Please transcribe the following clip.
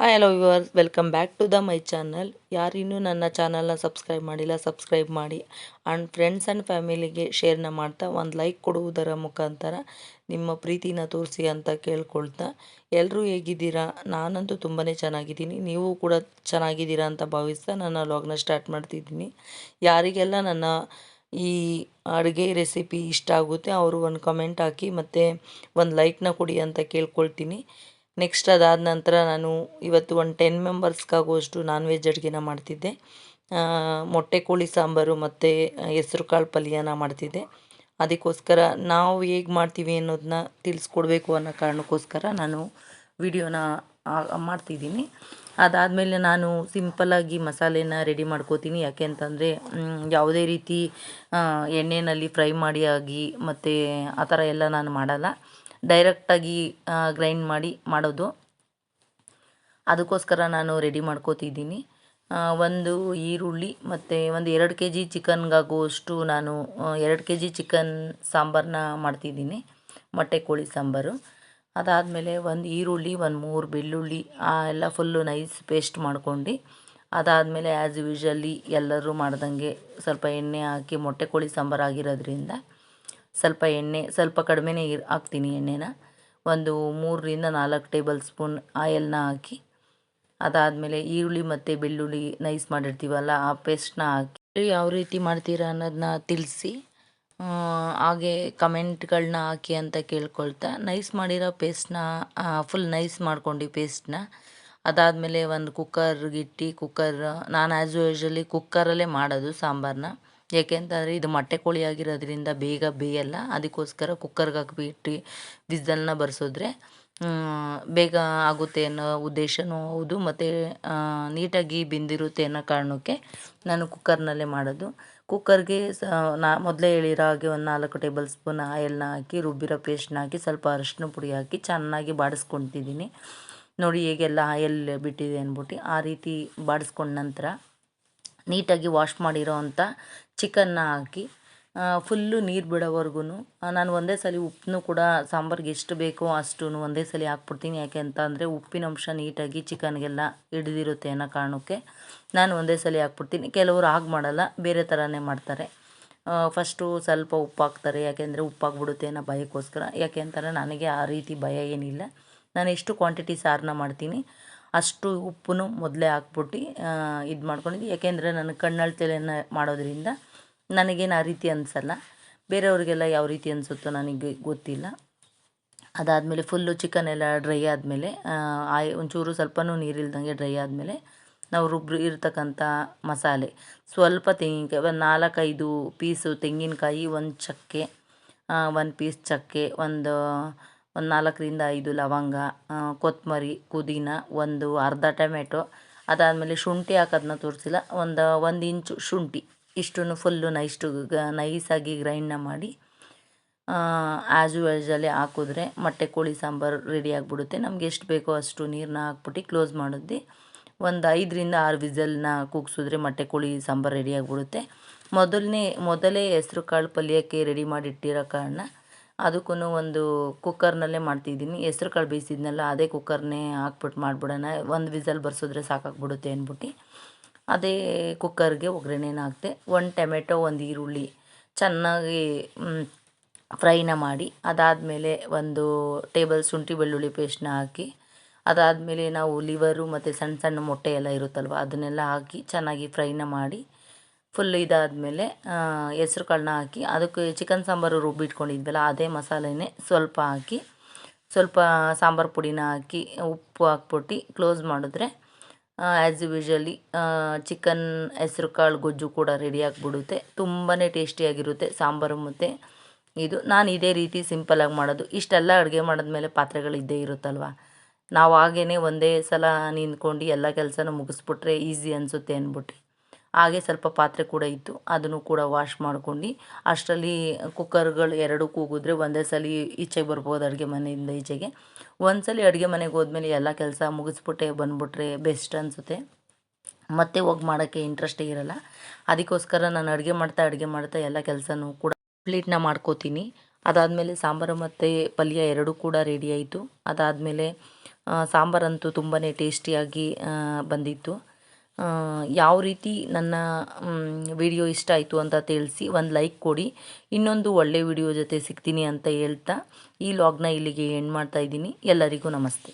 Hi hello viewers welcome back to the my channel ಯಾರಿನ್ನೂ ನನ್ನ ಚಾನಲ್ನ subscribe ಮಾಡಿಲ್ಲ subscribe ಮಾಡಿ. ಆ್ಯಂಡ್ ಫ್ರೆಂಡ್ಸ್ ಆ್ಯಂಡ್ ಫ್ಯಾಮಿಲಿಗೆ ಶೇರ್ನ ಮಾಡ್ತಾ, ಒಂದು ಲೈಕ್ ಕೊಡುವುದರ ಮುಖಾಂತರ ನಿಮ್ಮ ಪ್ರೀತಿನ ತೋರಿಸಿ ಅಂತ ಕೇಳ್ಕೊಳ್ತಾ. ಎಲ್ಲರೂ ಹೇಗಿದ್ದೀರಾ? ನಾನಂತೂ ತುಂಬಾ ಚೆನ್ನಾಗಿದ್ದೀನಿ. ನೀವು ಕೂಡ ಚೆನ್ನಾಗಿದ್ದೀರಾ ಅಂತ ಭಾವಿಸ್ತಾ ನನ್ನ ಲಾಗ್ನ ಸ್ಟಾರ್ಟ್ ಮಾಡ್ತಿದ್ದೀನಿ. ಯಾರಿಗೆಲ್ಲ ನನ್ನ ಈ ಅಡುಗೆ ರೆಸಿಪಿ ಇಷ್ಟ ಆಗುತ್ತೆ, ಅವರು ಒಂದು ಕಮೆಂಟ್ ಹಾಕಿ ಮತ್ತು ಒಂದು ಲೈಕ್ನ ಕೊಡಿ ಅಂತ ಕೇಳ್ಕೊಳ್ತೀನಿ. ನೆಕ್ಸ್ಟ್ ಅದಾದ ನಂತರ ನಾನು ಇವತ್ತು ಒಂದು ಟೆನ್ ಮೆಂಬರ್ಸ್ಗಾಗುವಷ್ಟು ನಾನ್ ವೆಜ್ ಅಡುಗೆನ ಮಾಡ್ತಿದ್ದೆ. ಮೊಟ್ಟೆ ಕೋಳಿ ಸಾಂಬಾರು ಮತ್ತು ಹೆಸ್ರು ಕಾಳು ಪಲ್ಯನ ಮಾಡ್ತಿದ್ದೆ. ಅದಕ್ಕೋಸ್ಕರ ನಾವು ಹೇಗೆ ಮಾಡ್ತೀವಿ ಅನ್ನೋದನ್ನ ತಿಳಿಸ್ಕೊಡ್ಬೇಕು ಅನ್ನೋ ಕಾರಣಕ್ಕೋಸ್ಕರ ನಾನು ವಿಡಿಯೋನ ಮಾಡ್ತಿದ್ದೀನಿ. ಅದಾದಮೇಲೆ ನಾನು ಸಿಂಪಲ್ಲಾಗಿ ಮಸಾಲೆನ ರೆಡಿ ಮಾಡ್ಕೋತೀನಿ. ಯಾಕೆ ಅಂತಂದರೆ ಯಾವುದೇ ರೀತಿ ಎಣ್ಣೆಯಲ್ಲಿ ಫ್ರೈ ಮಾಡಿ ಆಗಿ ಮತ್ತು ಆ ಥರ ಎಲ್ಲ ನಾನು ಮಾಡಲ್ಲ. ಡೈರೆಕ್ಟಾಗಿ ಗ್ರೈಂಡ್ ಮಾಡಿ ಮಾಡೋದು. ಅದಕ್ಕೋಸ್ಕರ ನಾನು ರೆಡಿ ಮಾಡ್ಕೋತಿದ್ದೀನಿ. ಒಂದು ಈರುಳ್ಳಿ ಮತ್ತು ಒಂದು ಎರಡು ಕೆ ಜಿ ಚಿಕನ್ಗಾಗುವಷ್ಟು ನಾನು ಎರಡು ಕೆ ಜಿ ಚಿಕನ್ ಸಾಂಬಾರನ್ನ ಮಾಡ್ತಿದ್ದೀನಿ. ಮೊಟ್ಟೆ ಕೋಳಿ ಸಾಂಬಾರು. ಅದಾದಮೇಲೆ ಒಂದು ಈರುಳ್ಳಿ, ಒಂದು ಮೂರು ಬೆಳ್ಳುಳ್ಳಿ ಎಲ್ಲ ಫುಲ್ಲು ನೈಸ್ ಪೇಸ್ಟ್ ಮಾಡ್ಕೊಂಡು, ಅದಾದಮೇಲೆ ಆ್ಯಸ್ ಯೂಶ್ವಲಿ ಎಲ್ಲರೂ ಮಾಡ್ದಂಗೆ ಸ್ವಲ್ಪ ಎಣ್ಣೆ ಹಾಕಿ, ಮೊಟ್ಟೆ ಕೋಳಿ ಸಾಂಬಾರು ಆಗಿರೋದ್ರಿಂದ ಸ್ವಲ್ಪ ಎಣ್ಣೆ, ಸ್ವಲ್ಪ ಕಡಿಮೆನೇ ಇರ್, ಹಾಕ್ತೀನಿ ಎಣ್ಣೆನ. ಒಂದು ಮೂರರಿಂದ ನಾಲ್ಕು ಟೇಬಲ್ ಸ್ಪೂನ್ ಆಯಲ್ನ ಹಾಕಿ, ಅದಾದಮೇಲೆ ಈರುಳ್ಳಿ ಮತ್ತು ಬೆಳ್ಳುಳ್ಳಿ ನೈಸ್ ಮಾಡಿರ್ತೀವಲ್ಲ, ಆ ಪೇಸ್ಟ್ನ ಹಾಕಿ ಯಾವ ರೀತಿ ಮಾಡ್ತೀರಾ ಅನ್ನೋದನ್ನ ತಿಳಿಸಿ ಹಾಗೆ ಕಮೆಂಟ್ಗಳನ್ನ ಹಾಕಿ ಅಂತ ಕೇಳ್ಕೊಳ್ತಾ, ನೈಸ್ ಮಾಡಿರೋ ಪೇಸ್ಟ್ನ ಫುಲ್ ನೈಸ್ ಮಾಡ್ಕೊಂಡು ಪೇಸ್ಟ್ನ. ಅದಾದಮೇಲೆ ಒಂದು ಕುಕ್ಕರ್ಗಿಟ್ಟು, ಕುಕ್ಕರ್, ನಾನು ಆ್ಯಸ್ ಯೂಶಲಿ ಕುಕ್ಕರಲ್ಲೇ ಮಾಡೋದು ಸಾಂಬಾರನ್ನ ಏಕೆ ಅಂತಂದರೆ ಇದು ಮೊಟ್ಟೆ ಕೋಳಿ ಆಗಿರೋದ್ರಿಂದ ಬೇಗ ಬೇಯಲ್ಲ. ಅದಕ್ಕೋಸ್ಕರ ಕುಕ್ಕರ್ಗೆ ಹಾಕ್ಬಿಟ್ಟು ಬಿಸಿಲನ್ನ ಬರ್ಸಿದ್ರೆ ಬೇಗ ಆಗುತ್ತೆ ಅನ್ನೋ ಉದ್ದೇಶನೂ ಹೌದು. ಮತ್ತು ನೀಟಾಗಿ ಬೆಂದಿರುತ್ತೆ ಅನ್ನೋ ಕಾರಣಕ್ಕೆ ನಾನು ಕುಕ್ಕರ್ನಲ್ಲೇ ಮಾಡೋದು. ಕುಕ್ಕರ್ಗೆ ಸ, ನಾ ಮೊದಲೇ ಹೇಳಿರೋ ಹಾಗೆ ಒಂದು ನಾಲ್ಕು ಟೇಬಲ್ ಸ್ಪೂನ್ ಆಯಲ್ನ ಹಾಕಿ, ರುಬ್ಬಿರೋ ಪೇಸ್ಟ್ನ ಹಾಕಿ, ಸ್ವಲ್ಪ ಅರಶಿನ ಪುಡಿ ಹಾಕಿ ಚೆನ್ನಾಗಿ ಬಾಡಿಸ್ಕೊತಿದ್ದೀನಿ. ನೋಡಿ ಹೇಗೆಲ್ಲ ಆಯಲ್ ಬಿಟ್ಟಿದೆ ಅಂದ್ಬಿಟ್ಟು ಆ ರೀತಿ ಬಾಡಿಸ್ಕೊಂಡ ನಂತರ ನೀಟಾಗಿ ವಾಶ್ ಮಾಡಿರೋ ಅಂಥ ಚಿಕನ್ನ ಹಾಕಿ ಫುಲ್ಲು ನೀರು ಬಿಡೋವರೆಗೂ ನಾನು ಒಂದೇ ಸಲ ಉಪ್ಪನ್ನು ಕೂಡ ಸಾಂಬಾರ್ಗೆ ಎಷ್ಟು ಬೇಕೋ ಅಷ್ಟು ಒಂದೇ ಸಲ ಹಾಕ್ಬಿಡ್ತೀನಿ. ಯಾಕೆ ಅಂತ ಅಂದರೆ ಉಪ್ಪಿನ ಅಂಶ ನೀಟಾಗಿ ಚಿಕನ್ಗೆಲ್ಲ ಹಿಡಿದಿರುತ್ತೆ ಅನ್ನೋ ಕಾರಣಕ್ಕೆ ನಾನು ಒಂದೇ ಸಲ ಹಾಕ್ಬಿಡ್ತೀನಿ. ಕೆಲವರು ಹಾಗೆ ಮಾಡಲ್ಲ, ಬೇರೆ ಥರನೇ ಮಾಡ್ತಾರೆ. ಫಸ್ಟು ಸ್ವಲ್ಪ ಉಪ್ಪು ಹಾಕ್ತಾರೆ ಯಾಕೆಂದರೆ ಉಪ್ಪಾಗ್ಬಿಡುತ್ತೆ ಅನ್ನೋ ಭಯಕ್ಕೋಸ್ಕರ. ಯಾಕೆ ಅಂತಾರೆ ನನಗೆ ಆ ರೀತಿ ಭಯ ಏನಿಲ್ಲ. ನಾನು ಎಷ್ಟು ಕ್ವಾಂಟಿಟಿ ಸಾರನ್ನ ಮಾಡ್ತೀನಿ. ಅಷ್ಟು ಉಪ್ಪು ಮೊದಲೇ ಹಾಕ್ಬಿಟ್ಟು ಇದು ಮಾಡ್ಕೊಂಡಿದ್ದು ಯಾಕೆಂದರೆ ನನಗೆ ತಲೆಯನ್ನು ಮಾಡೋದ್ರಿಂದ ನನಗೇನು ಆ ರೀತಿ ಅನಿಸಲ್ಲ. ಬೇರೆಯವ್ರಿಗೆಲ್ಲ ಯಾವ ರೀತಿ ಅನಿಸುತ್ತೋ ನನಗೆ ಗೊತ್ತಿಲ್ಲ. ಅದಾದಮೇಲೆ ಫುಲ್ಲು ಚಿಕನ್ ಎಲ್ಲ ಡ್ರೈ ಆದಮೇಲೆ ಆಯ್, ಒಂಚೂರು ಸ್ವಲ್ಪನೂ ನೀರಿಲ್ದಂಗೆ ಡ್ರೈ ಆದಮೇಲೆ ನಾವು ರುಬ್ಬರು ಇರ್ತಕ್ಕಂಥ ಮಸಾಲೆ. ಸ್ವಲ್ಪ ತೆಂಗಿನಕಾಯಿ, ಒಂದು ನಾಲ್ಕೈದು ಪೀಸು ತೆಂಗಿನಕಾಯಿ, ಒಂದು ಚಕ್ಕೆ ಒಂದು ಪೀಸ್ ಚಕ್ಕೆ, ಒಂದು ಒಂದು ನಾಲ್ಕರಿಂದ ಐದು ಲವಂಗ ಕೊತ್ತಂಬರಿ ಪುದೀನ, ಒಂದು ಅರ್ಧ ಟೊಮೆಟೊ, ಅದಾದಮೇಲೆ ಶುಂಠಿ ಹಾಕೋದನ್ನ ತೋರಿಸಿಲ್ಲ, ಒಂದು ಒಂದು ಇಂಚು ಶುಂಠಿ. ಇಷ್ಟನ್ನು ಫುಲ್ಲು ನೈಸ್ಟು ನೈಸಾಗಿ ಗ್ರೈಂಡ್ನ ಮಾಡಿ ಆ್ಯಸ್ ಅಲ್ಲಿ ಹಾಕಿದ್ರೆ ಮೊಟ್ಟೆ, ಕೋಳಿ ಸಾಂಬಾರು ರೆಡಿ ಆಗಿಬಿಡುತ್ತೆ. ನಮ್ಗೆ ಎಷ್ಟು ಬೇಕೋ ಅಷ್ಟು ನೀರನ್ನ ಹಾಕ್ಬಿಟ್ಟು ಕ್ಲೋಸ್ ಮಾಡಿದ್ವಿ. ಒಂದು ಐದರಿಂದ ಆರು ವಿಸಲ್ನ ಕೂಗಿಸಿದ್ರೆ ಮೊಟ್ಟೆ, ಕೋಳಿ ಸಾಂಬಾರು ರೆಡಿ ಆಗಿಬಿಡುತ್ತೆ. ಮೊದಲನೇ, ಮೊದಲೇ ಹೆಸ್ರು ಕಾಳು ಪಲ್ಯಕ್ಕೆ ರೆಡಿ ಮಾಡಿಟ್ಟಿರೋ ಕಾರಣ ಅದಕ್ಕೂ ಒಂದು ಕುಕ್ಕರ್ನಲ್ಲೇ ಮಾಡ್ತಿದ್ದೀನಿ. ಹೆಸ್ರು ಕಾಳು ಬೇಯಿಸಿದ್ನಲ್ಲ, ಅದೇ ಕುಕ್ಕರ್ನೇ ಹಾಕ್ಬಿಟ್ಟು ಮಾಡಿಬಿಡೋಣ. ಒಂದು ವಿಸಲ್ ಬರ್ಸಿದ್ರೆ ಸಾಕಾಗ್ಬಿಡುತ್ತೆ ಅಂದ್ಬಿಟ್ಟು ಅದೇ ಕುಕ್ಕರ್ಗೆ ಒಗ್ಗರಣೆನ ಹಾಕಿದೆ, ಒಂದು ಟೊಮೆಟೊ, ಒಂದು ಈರುಳ್ಳಿ ಚೆನ್ನಾಗಿ ಫ್ರೈನ ಮಾಡಿ ಅದಾದಮೇಲೆ ಒಂದು ಟೇಬಲ್ ಶುಂಠಿ ಬೆಳ್ಳುಳ್ಳಿ ಪೇಸ್ಟ್ನ ಹಾಕಿ ಅದಾದಮೇಲೆ ನಾವು ಲಿವರು ಮತ್ತು ಸಣ್ಣ ಸಣ್ಣ ಮೊಟ್ಟೆ ಎಲ್ಲ ಇರುತ್ತಲ್ವ, ಅದನ್ನೆಲ್ಲ ಹಾಕಿ ಚೆನ್ನಾಗಿ ಫ್ರೈನ ಮಾಡಿ ಫುಲ್ ಇದಾದಮೇಲೆ ಹೆಸ್ರು ಕಾಳನ್ನ ಹಾಕಿ, ಅದಕ್ಕೆ ಚಿಕನ್ ಸಾಂಬಾರು ರುಬ್ಬಿಟ್ಕೊಂಡಿದ್ವಲ್ಲ ಅದೇ ಮಸಾಲೆನೇ ಸ್ವಲ್ಪ ಹಾಕಿ, ಸ್ವಲ್ಪ ಸಾಂಬಾರು ಪುಡಿನ ಹಾಕಿ, ಉಪ್ಪು ಹಾಕ್ಬಿಟ್ಟು ಕ್ಲೋಸ್ ಮಾಡಿದ್ರೆ ಆ್ಯಸ್ ಯೂಶ್ವಲಿ ಚಿಕನ್ ಹೆಸ್ರು ಕಾಳು ಗೊಜ್ಜು ಕೂಡ ರೆಡಿ ಆಗಿಬಿಡುತ್ತೆ. ತುಂಬಾ ಟೇಸ್ಟಿಯಾಗಿರುತ್ತೆ ಸಾಂಬಾರು ಮತ್ತು ಇದು. ನಾನು ಇದೇ ರೀತಿ ಸಿಂಪಲಾಗಿ ಮಾಡೋದು. ಇಷ್ಟೆಲ್ಲ ಅಡುಗೆ ಮಾಡಿದ್ಮೇಲೆ ಪಾತ್ರೆಗಳು ಇದ್ದೇ ಇರುತ್ತಲ್ವ? ನಾವು ಹಾಗೇ ಒಂದೇ ಸಲ ನಿಂತ್ಕೊಂಡು ಎಲ್ಲ ಕೆಲಸನೂ ಮುಗಿಸ್ಬಿಟ್ರೆ ಈಸಿ ಅನಿಸುತ್ತೆ ಅಂದ್ಬಿಟ್ಟು ಹಾಗೆ ಸ್ವಲ್ಪ ಪಾತ್ರೆ ಕೂಡ ಇತ್ತು. ಅದನ್ನು ಕೂಡ ವಾಶ್ ಮಾಡ್ಕೊಂಡು ಅಷ್ಟರಲ್ಲಿ ಕುಕ್ಕರ್ಗಳು ಎರಡು ಕೂಗಿದ್ರೆ ಒಂದೇ ಸಲ ಈಚೆಗೆ ಬರ್ಬೋದು ಅಡುಗೆ ಮನೆಯಿಂದ ಈಚೆಗೆ. ಒಂದು ಸಲ ಅಡುಗೆ ಮನೆಗೆ ಹೋದ್ಮೇಲೆ ಎಲ್ಲ ಕೆಲಸ ಮುಗಿಸ್ಬಿಟ್ಟೆ, ಬಂದುಬಿಟ್ರೆ ಬೆಸ್ಟ್ ಅನಿಸುತ್ತೆ. ಮತ್ತೆ ಹೋಗಿ ಮಾಡೋಕ್ಕೆ ಇಂಟ್ರೆಸ್ಟೇ ಇರೋಲ್ಲ. ಅದಕ್ಕೋಸ್ಕರ ನಾನು ಅಡುಗೆ ಮಾಡ್ತಾ ಅಡುಗೆ ಮಾಡ್ತಾ ಎಲ್ಲ ಕೆಲಸನೂ ಕೂಡ ಕಂಪ್ಲೀಟ್ನ ಮಾಡ್ಕೋತೀನಿ. ಅದಾದಮೇಲೆ ಸಾಂಬಾರು ಮತ್ತು ಪಲ್ಯ ಎರಡೂ ಕೂಡ ರೆಡಿ ಆಯಿತು. ಅದಾದಮೇಲೆ ಸಾಂಬಾರಂತೂ ತುಂಬಾ ಟೇಸ್ಟಿಯಾಗಿ ಬಂದಿತ್ತು. ಯಾವ ರೀತಿ ನನ್ನ ವಿಡಿಯೋ ಇಷ್ಟ ಆಯಿತು ಅಂತ ತಿಳಿಸಿ ಒಂದು ಲೈಕ್ ಕೊಡಿ. ಇನ್ನೊಂದು ಒಳ್ಳೆ ವಿಡಿಯೋ ಜೊತೆ ಸಿಗ್ತೀನಿ ಅಂತ ಹೇಳ್ತಾ ಈ ಲಾಗ್ನ ಇಲ್ಲಿಗೆ ಎಂಡ್ ಮಾಡ್ತಾ ಇದ್ದೀನಿ. ಎಲ್ಲರಿಗೂ ನಮಸ್ತೆ.